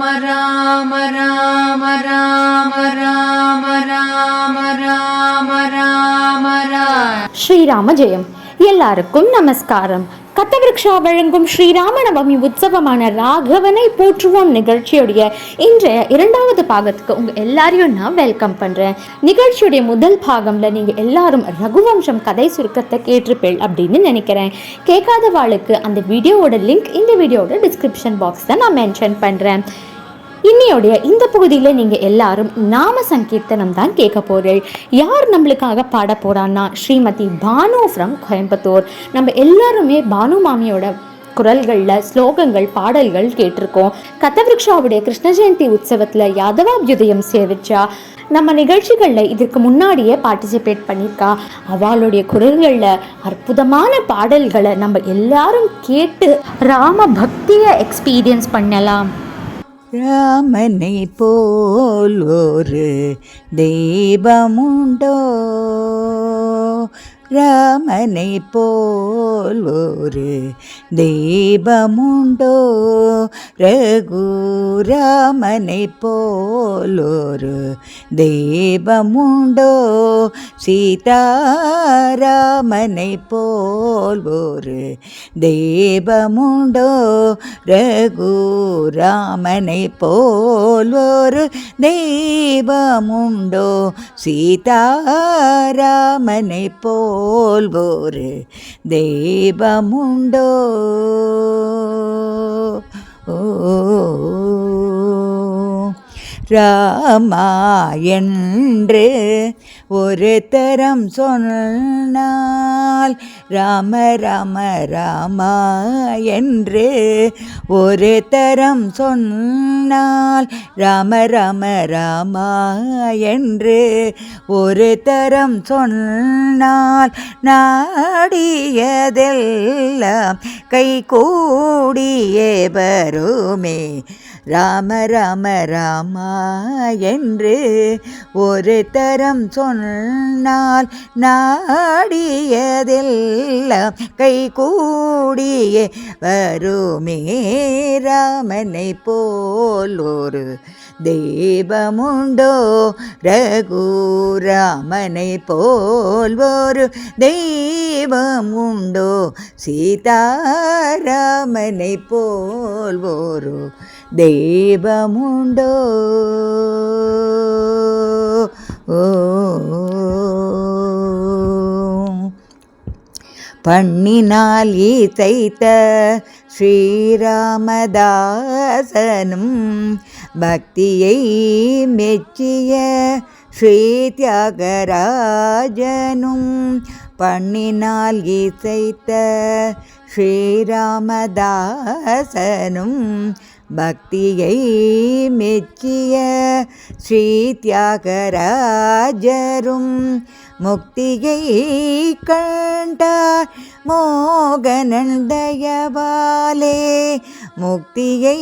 ராம ராம ராம ராம ராம ராம ராம ராம ராம. ஸ்ரீராம ஜெயம். எல்லாருக்கும் நமஸ்காரம். கத்தவிருக்ஷா வழங்கும் ஸ்ரீராமநவமி உற்சவமான ராகவனை போற்றுவோம் நிகழ்ச்சியுடைய இன்றைய இரண்டாவது பாகத்துக்கு உங்கள் எல்லாரையும் நான் வெல்கம் பண்ணுறேன் நிகழ்ச்சியுடைய முதல் பாகம்ல நீங்கள் எல்லாரும் ரகுவம்சம் கதை சுருக்கத்தை கேட்டிருப்பேள் அப்படின்னு நினைக்கிறேன். கேட்காதவாளுக்கு அந்த வீடியோவோட லிங்க் இந்த வீடியோட டிஸ்கிரிப்ஷன் பாக்ஸ்ல நான் மென்ஷன் பண்ணுறேன் இன்னையோடைய இந்த பகுதியில் நீங்கள் எல்லாரும் நாம சங்கீர்த்தனம் தான் கேட்க போகிறீர்கள் யார் நம்மளுக்காக பாட போகிறான்னா ஸ்ரீமதி பானு ஃப்ரம் கோயம்புத்தூர். நம்ம எல்லாருமே பானு மாமியோட குரல்களில் ஸ்லோகங்கள் பாடல்கள் கேட்டிருக்கோம். கதவிருக்ஷாவுடைய கிருஷ்ண ஜெயந்தி உற்சவத்தில் யாதவாபியுதயம் சேவிச்சா நம்ம நிகழ்ச்சிகளில் இதற்கு முன்னாடியே பார்ட்டிசிபேட் பண்ணியிருக்கா அவளுடைய குரல்களில் அற்புதமான பாடல்களை நம்ம எல்லாரும் கேட்டு ராம பக்தியை எக்ஸ்பீரியன்ஸ் பண்ணலாம். ராமனை போல் ஒரு தெய்வமுண்டோ? ராமனை போல் ஒரு தெய்வமுண்டோ ரகுராமனை போல் ஒரு தெய்வமுண்டோ சீதாராமனை போல் ஒரு தெய்வமுண்டோ ரகுராமனை போல் ஒரு தெய்வமுண்டோ சீதாராமனை போல் ஒரு தெய்வமுண்டோ ஓ ராமா என்று ஒரு தரம் சொன்னால் ராம ராம ராமா என்று ஒரு தரம் சொன்னால் ராம ராம ராமா என்று ஒரு தரம் சொன்னால் நாடியதெல்லாம் கை கூடியே வருமே. ராம ராம ராமா என்று ஒரு தரம் சொன்னால் நாடியதெல்லாம் கை கூடியே வருமே ராமனை போல் ஒரு தெய்வமுண்டோ? ரகுராமனை போல் ஒரு தெய்வம் உண்டோ சீதாராமனை போல் ஒரு தெய்வமுண்டோ? ஓ. பண்ணினால் ஈசைத்த ஸ்ரீராமதாசனும் பக்தியை மெச்சிய ஸ்ரீ தியாகராஜனும் பண்ணினால் இசைத்த ஸ்ரீராமதாசனும் பக்தியை மெச்சிய ஸ்ரீ தியாகராஜரும் முக்தியை கண்டார் மோகனன் தயவாலே. முக்தியை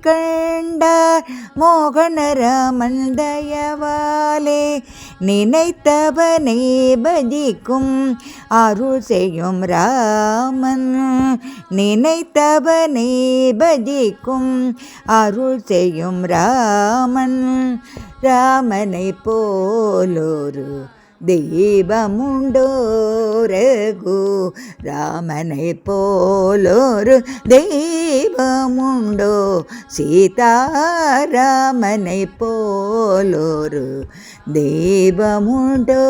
கண்டார் மோகனராமன் தயவாலே. நினைத்தவனை பஜிக்கும் அருள் செய்யும் ராமன். நினைத்தவனை பஜிக்கும் அருள் செய்யும் ராமன். ராமனை போலொரு ദൈവമുണ്ടോരഘു രാമനെ പോലൊരു ദൈവമുണ്ടോ സീതാരാമനെ പോലൊരു ദൈവമുണ്ടോ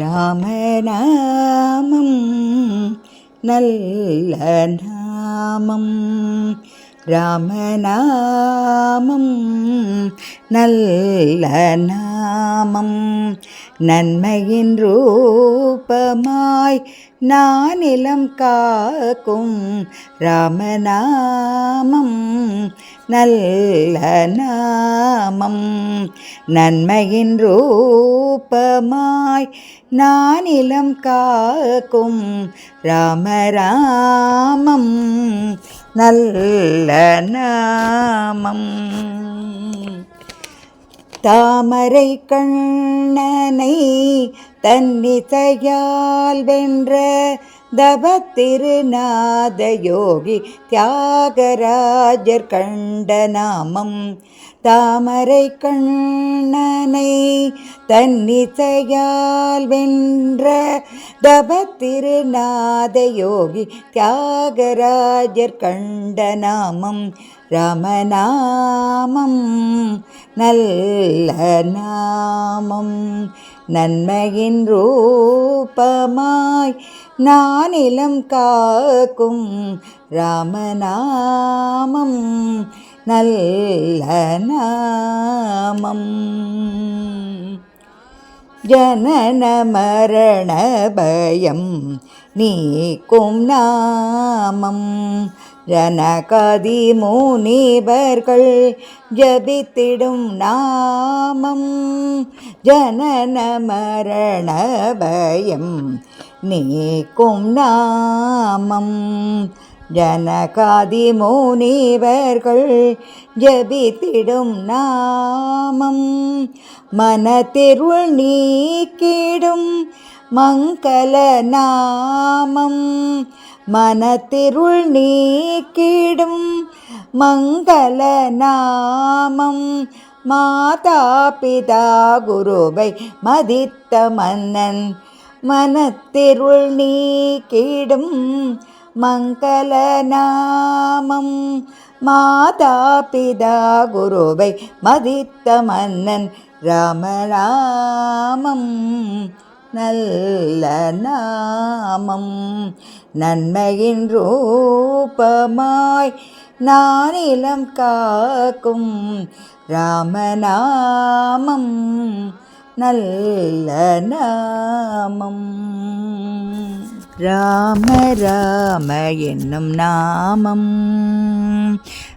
രാമനാമം നല്ല நாமம் ராமநாமம் நல்ல நாமம் நன்மையின் ரூபமாய் நானிலம் காக்கும் ராமநாமம் நல்ல நாமம் நன்மையின் ரூபமாய் நானிலம் காக்கும் ராமராமம் நல்ல நாமம். தாமரை கண்ணனை தன்னிசையால் வென்ற தவத்திருநாத யோகி தியாகராஜர் கண்ட நாமம். தாமரை கண்ணனை தன்னிசையால் வென்ற தபத்திருநாத யோகி தியாகராஜர் கண்ட நாமம். ரமநாமம் நல்ல நாமம். நன்மையின் ரூபமாய் நானிலம் காக்கும் ராமநாமம் நல்ல நாமம். ஜனன மரண பயம் நீக்கும் நாமம். ஜனகாதி முனிவர்கள் ஜபித்திடும் நாமம். ஜனன மரண பயம் நீக்கும் நாமம். ஜனகாதி முனிவர்கள் ஜபித்திடும் நாமம். மனத்திருள் நீக்கிடும் மங்கள நாமம். மனத்திருள் நீக்கிடும் மங்கள நாமம். மாதா பிதா குருவை மதித்த மன்னன் மனத்திருள் நீக்கிடும் மங்கள நாமம் மாதா பிதா குருவை மதித்த மன்னன் ராமநாமம் நல்ல நாமம். நன்மையின் ரூபமாய் நானிலம் காக்கும் ராமநாமம். நல்ல நாமம். ராம ராம என்னும் நாமம்.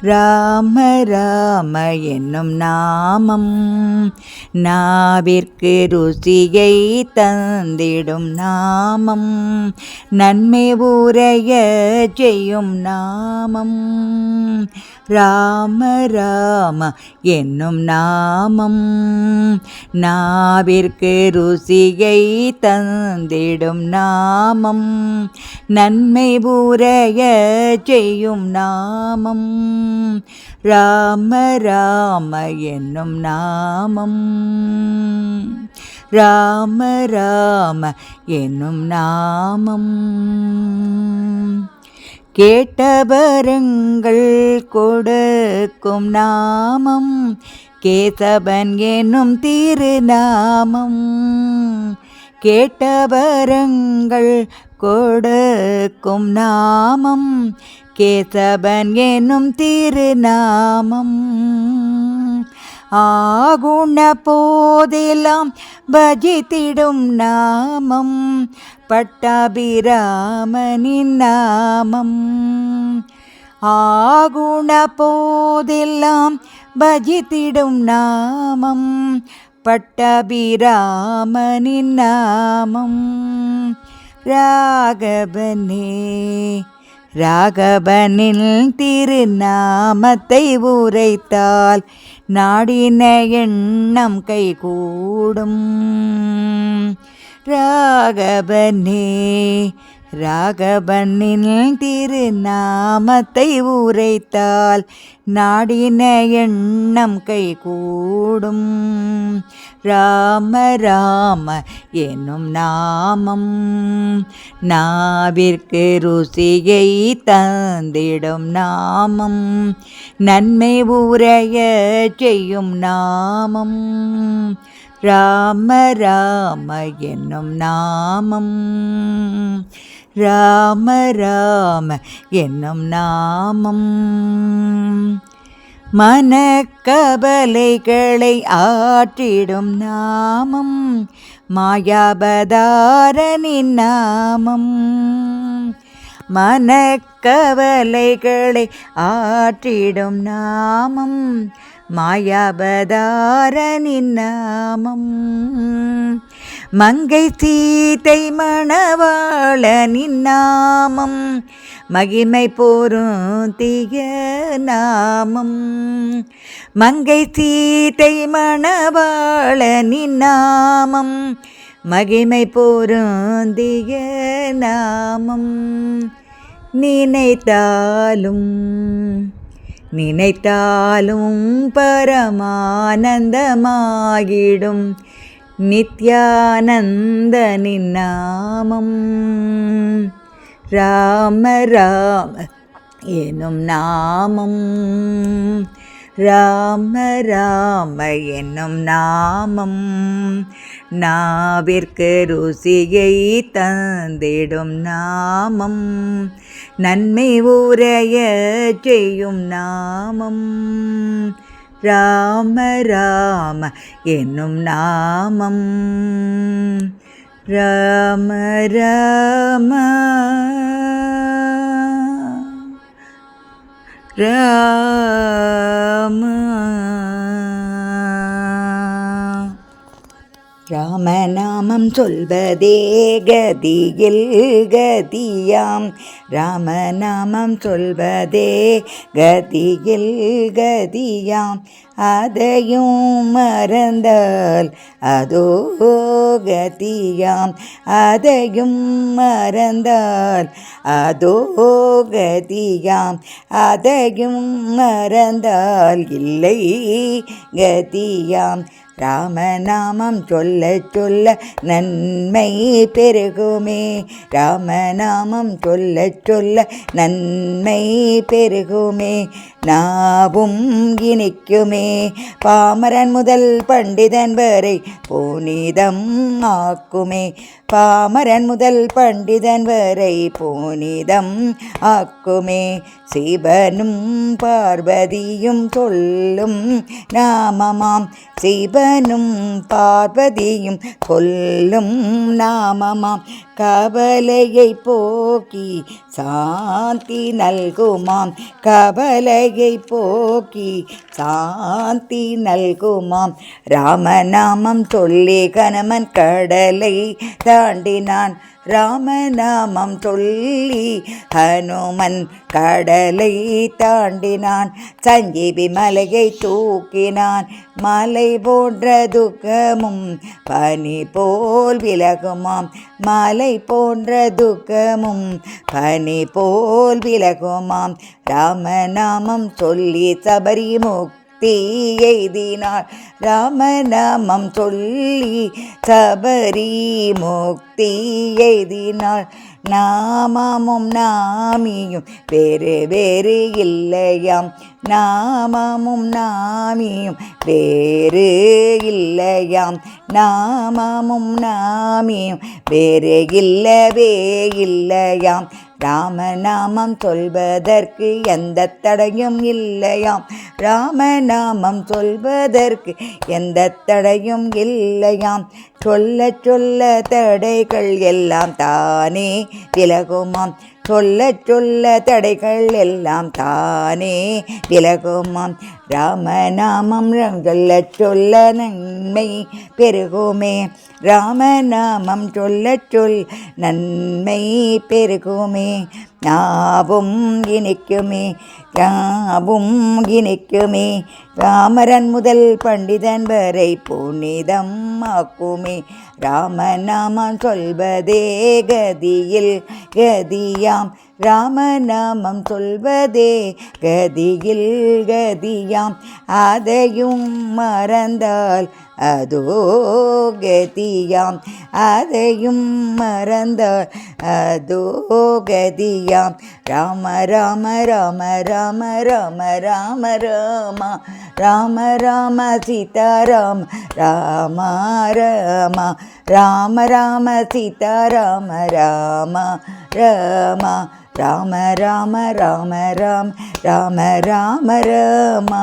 ராம ராம என்னும் நாமம். நாவிற்கு ருசியை தந்திடும் நாமம். நன்மை உரைய செய்யும் நாமம். ராம ராம என்னும் நாமம். நாவிற்கு ருசியை தந்திடும் நாமம். நன்மை உரைய செய்யும் நாமம். நாமம். ராம ராம என்னும் நாமம். ராம ராம என்னும் நாமம். கேட்டபருங்கள் கொடுக்கும் நாமம். கேசவன் என்னும் திருநாமம். கேட்டவரங்கள் கொடுக்கும் நாமம் கேசவன் என்னும் திருநாமம். ஆகுண போதெல்லாம் பஜித்திடும் நாமம் பட்டாபிராமனின் நாமம். ஆகுண போதெல்லாம் பஜித்திடும் நாமம் பட்டபிராமனின் நாமம். ராகவனே ராகவனில் திருநாமத்தை உரைத்தால் நாடின எண்ணம் கைகூடும். ராகவனே ராகவனின் திருநாமத்தை உரைத்தால் நாடின எண்ணம் கைகூடும். ராம ராம என்னும் நாமம் நாவிற்கு ருசியை தந்திடும் நாமம் நன்மை உரைய செய்யும் நாமம். ராம ராம என்னும் நாமம் ராம ராம என்னும் நாமம். மனக்கபலைகளை ஆற்றிடும் நாமம். மாயாபதாரனின் நாமம். மனக்கவலைகளை ஆற்றிடும் நாமம். மாயாபதாரனின் நாமம். மங்கை சீதை மணவாள நின்னாமம் மகிமை போரும் தீய நாமம். மங்கை சீதை மணவாள நின்னாமம் மகிமை போரும் தீய நாமம். நினைத்தாலும் நினைத்தாலும் பரமானந்தமாகிடும் நித்யானந்தனின் நாமம். ராம ராம எனும் நாமம். ராம ராம என்னும் நாமம். நாவிற்கு ருசியை தந்திடும் நாமம். நன்மை உரைய செய்யும் நாமம். ராம ராம என்னும் நாமம் ராம ராம ராம ராமநாமம் சொல்வதே கதியில் கதியாம். ராமநாமம் சொல்வதே கதியில் கதியாம். அதையும் மறந்தால் அதோ கதியாம். அதையும் மறந்தால் அதோ கதியாம். அதையும் மறந்தால் இல்லை கதியாம். ராமநாமம் சொல்ல சொல்ல நன்மை பெருகுமே. ராமநாமம் சொல்ல சொல்ல நன்மை பெருகுமே. நாவும் இனிக்குமே. பாமரன் முதல் பண்டிதன் வரை புனிதம் ஆக்குமே. பாமரன் முதல் பண்டிதன் வரை புனிதம் ஆக்குமே. சிவனும் பார்வதியும் சொல்லும் நாமமாம். சிவனும் பார்வதியும் கொல்லும் நாமமாம். கவலையை போக்கி சாந்தி நல்குமாம். கவலையை போக்கி சாந்தி நல்குமாம். ராமநாமம் சொல்லி கணமன் கடலை தாண்டினான். ராமநாமம் சொல்லி ஹனுமன் கடலை தாண்டினான். சஞ்சீவி மலையை தூக்கினான். மலை போன்ற துக்கமும் பனி போல் விலகுமாம். மலை போன்ற துக்கமும் பனி போல் விலகுமாம். ராமநாமம் சொல்லி சபரிமுக் முக்தி ராமநாமம் சொல்லி சபரி முக்தி எய்தினாள் நாமமும் நாமியும் வேறு வேறு இல்லையாம். நாமமும் நாமியும் வேறு இல்லையாம். நாமமும் நாமியும் வேறு இல்லவே இல்லையாம். ராமநாமம் சொல்வதற்கு எந்த தடையும் இல்லையாம். ராமநாமம் சொல்வதற்கு எந்த தடையும் இல்லையாம். சொல்ல சொல்ல தடைகள் எல்லாம் தானே விலகுமாம். சொல்ல சொல்ல தடைகள் எல்லாம் தானே விலகுமாம். ராமநாமம் சொல்ல சொல்ல நன்மை பெருகுமே. ராமநாமம் சொல்ல சொல் நன்மை பெருகுமே. யாவும் இணைக்குமே யாவும் இணைக்குமே. ராமரன் முதல் பண்டிதன் வரை புனிதம் ஆக்குமே. ராமநாமம் சொல்வதே கதியில் கதியாம். ராமநாமம் சொல்வதே கதியில் கதியாம். அதையும் மறந்தால் அதோ கதியாம். அதையும் மறந்தால் அதோ கதியாம். ராம ராம ராம ராம ராம ராம ராமா. ராம ராம சீதாராம் ராமா ராமா. ராம ராம சீதாராம ராமா ராமா. ராம ராம ராம ராம் ராம ராம ராமா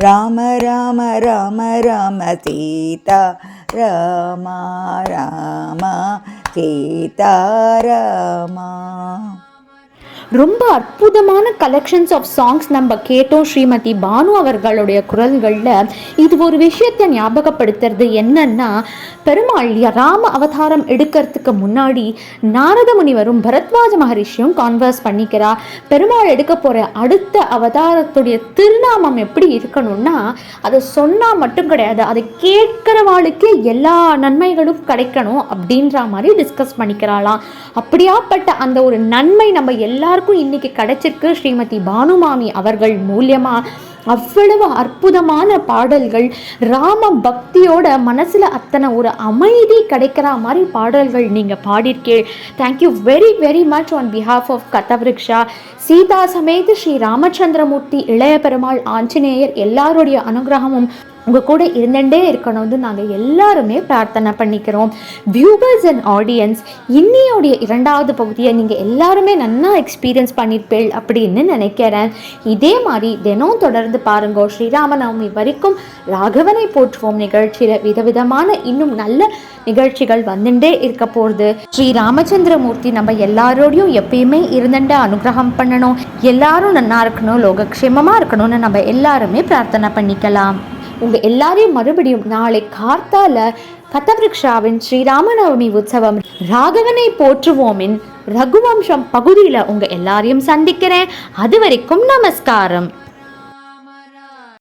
ராம ராம ராம ராம சீதா ராமா ராமா சீதா ராமா ரொம்ப அற்புதமான கலெக்ஷன்ஸ் ஆஃப் சாங்ஸ் நம்ம கேட்டோம் ஸ்ரீமதி பானு அவர்களுடைய குரல்களில். இது ஒரு விஷயத்தை ஞாபகப்படுத்துறது என்னன்னா பெருமாள் ராம அவதாரம் எடுக்கிறதுக்கு முன்னாடி நாரத முனிவரும் பரத்வாஜ மகரிஷியும் கான்வர்ஸ் பண்ணிக்கிறா. பெருமாள் எடுக்க போகிற அடுத்த அவதாரத்துடைய திருநாமம் எப்படி இருக்கணும்னா அதை சொன்னால் மட்டும் கிடையாது அதை கேட்கிறவாளுக்கு எல்லா நன்மைகளும் கிடைக்கணும் அப்படின்ற மாதிரி டிஸ்கஸ் பண்ணிக்கிறாளாம். அப்படியாப்பட்ட அந்த ஒரு நன்மை நம்ம எல்லா எல்லாருக்கும் இன்னைக்கு கிடைச்சிருக்கு. ஸ்ரீமதி பானுமாமி அவர்கள் மூலியமா அவ்வளவு அற்புதமான பாடல்கள் ராம பக்தியோட மனசுல அத்தனை ஒரு அமைதி கிடைக்கிற மாதிரி பாடல்கள் நீங்க பாடியிருக்கே. Thank you very very much on behalf of கதவ்ரிக்ஷா Sita சமேத ஸ்ரீ ராமச்சந்திரமூர்த்தி இளைய பெருமாள் ஆஞ்சநேயர் எல்லாருடைய அனுகிரகமும் உங்க கூட இருந்துட்டே இருக்கணும்னு நாங்கள் எல்லாருமே பிரார்த்தனை பண்ணிக்கிறோம். வியூவர்ஸ் அண்ட் ஆடியன்ஸ் இன்னியோடைய இரண்டாவது பகுதியை நீங்கள் எல்லாருமே நல்லா எக்ஸ்பீரியன்ஸ் பண்ணியிருப்பீள் அப்படின்னு நினைக்கிறேன். இதே மாதிரி தினம் தொடர்ந்து பாருங்க ஸ்ரீராமநவமி வரைக்கும் ராகவனை போற்றுவோம் நிகழ்ச்சியில். விதவிதமான இன்னும் நல்ல நிகழ்ச்சிகள் வந்துட்டே இருக்க போகுது. ஸ்ரீ ராமச்சந்திரமூர்த்தி நம்ம எல்லாரோடையும் எப்பயுமே இருந்துட்டு அனுகிரகம் பண்ணணும். எல்லாரும் நல்லா இருக்கணும் லோகக்ஷேமமாக இருக்கணும்னு நம்ம எல்லாருமே பிரார்த்தனை பண்ணிக்கலாம். உங்கள் எல்லாரையும் மறுபடியும் நாளை கார்த்தால கதவிருக்ஷாவின் ஸ்ரீராமநவமி உற்சவம் ராகவனை போற்றுவோமின் ரகுவம்சம் பகுதியில் உங்கள் எல்லாரையும் சந்திக்கிறேன். அது வரைக்கும் நமஸ்காரம்.